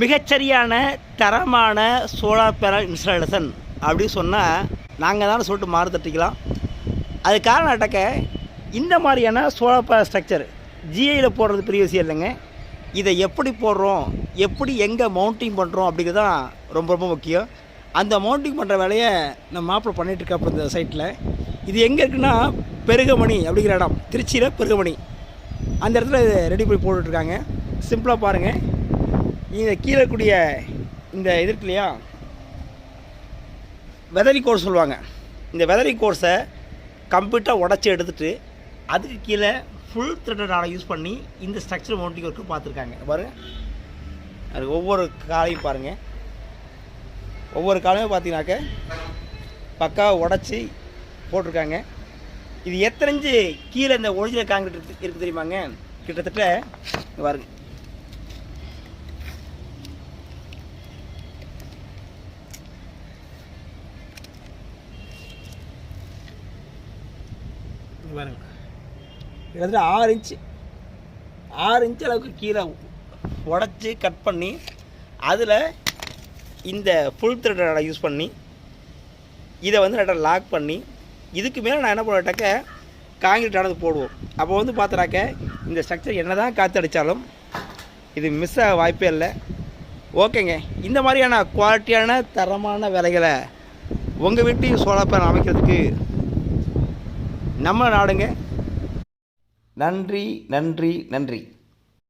மிகச்சரியான தரமான solar panel installation அப்படின்னு சொன்னால் நாங்கள் தான் சொல்லிட்டு மாறு தட்டிக்கலாம். அது காரணம் அட்டக்க இந்த மாதிரியான சோலார் பேனல் ஸ்ட்ரக்சர் ஜிஐயில் போடுறது பெரிய விஷயம் இல்லைங்க. இதை எப்படி போடுறோம் எப்படி எங்கே மவுண்டிங் பண்ணுறோம் அப்படிங்கிறது தான் ரொம்ப ரொம்ப முக்கியம். அந்த மவுண்டிங் பண்ணுற வேலையை நம்ம மாப்பிள்ளை பண்ணிகிட்டு இந்த சைட்டில் இது எங்கே இருக்குன்னா பெருகமணி அப்படிங்கிற இடம். திருச்சியில் பெருகமணி. அந்த இடத்துல ரெடி பண்ணி போட்டுட்ருக்காங்க சிம்பிளாக பாருங்கள் இந்த கீழே கூடிய இந்த இது இருக்கு இல்லையா? வெதரி கோர்ஸ் சொல்லுவாங்க. இந்த வெதரி கோர்ஸை கம்ப்ளீட்டாக உடச்சி எடுத்துகிட்டு அதுக்கு கீழே ஃபுல் த்ரெட்டட் ஆடை யூஸ் பண்ணி இந்த ஸ்ட்ரக்சர் மவுண்டிங் ஒர்க்கு பார்த்துருக்காங்க. பாருங்கள் அது ஒவ்வொரு காலையும் பாருங்கள் ஒவ்வொரு காலமே பார்த்தீங்கன்னாக்க பக்கா உடச்சி போட்டிருக்காங்க. இது எத்தனை இன்ச்சு கீழே இந்த ஒரிஜினல் காங்கிரீட் இருக்குது தெரியுமாங்க? கிட்டத்தட்ட பாருங்கள் பாருங்க. பாருங்க கிட்டத்தட்ட ஆறு இன்ச்சு ஆறு இன்ச் அளவுக்கு கீழே உடச்சி கட் பண்ணி அதில் இந்த ஃபுல் த்ரெட்டை யூஸ் பண்ணி இதை வந்து ரெட்டை லாக் பண்ணி இதுக்கு மேலே நான் என்ன பண்ணுவேட்டாக்க காங்கிரீட் ஆனது போடுவோம். அப்போ வந்து பார்த்துனாக்க இந்த ஸ்ட்ரக்சர் என்ன தான் அடித்தாலும் இது மிஸ் ஆக வாய்ப்பே இல்லை. ஓகேங்க. இந்த மாதிரியான குவாலிட்டியான தரமான வேலைகளை உங்கள் வீட்டையும் சோலார் பேனல் அமைக்கிறதுக்கு நம்ம நாடுங்க. நன்றி நன்றி நன்றி.